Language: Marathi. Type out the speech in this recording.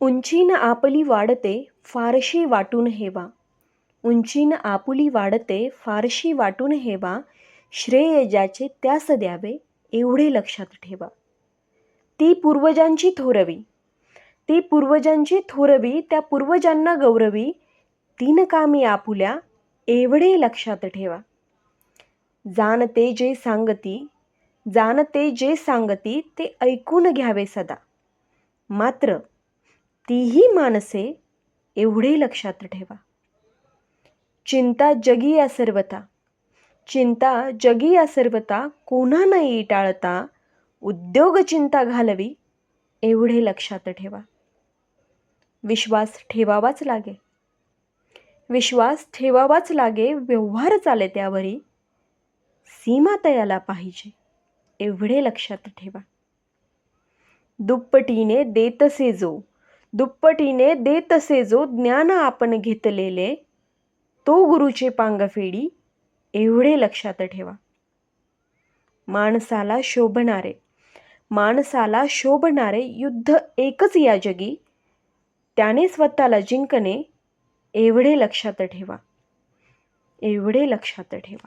उंचीन आपली वाढते फारशी वाटून हेवा. उंचीन आपुली वाढते फारशी वाटून हेवा. श्रेय ज्याचे त्यास द्यावे एवढे लक्षात ठेवा. ती पूर्वजांची थोरवी. ती पूर्वजांची थोरवी त्या पूर्वजांना गौरवी. तीन कामी आपुल्या एवढे लक्षात ठेवा. जाणते जे सांगती जाणते जे सांगती ते ऐकून घ्यावे सदा. मात्र तीही माणसे एवढे लक्षात ठेवा. चिंता जगी या सर्वता चिंता जगी या सर्वता कोणा नाही टाळता. उद्योग चिंता घालवी एवढे लक्षात ठेवा. विश्वास ठेवावाच लागे. विश्वास ठेवावाच लागे व्यवहार चाले त्यावरी. सीमा तयाला पाहिजे एवढे लक्षात ठेवा. दुप्पटीने देतसे जो दुप्पटीने देतसे जो ज्ञान आपण घेतलेले तो गुरुचे पांगफेडी एवढे लक्षात ठेवा. माणसाला शोभणारे माणसाला शोभणारे युद्ध एकच या जगी त्याने स्वतःला जिंकणे एवढे लक्षात ठेवा. एवढे लक्षात ठेवा.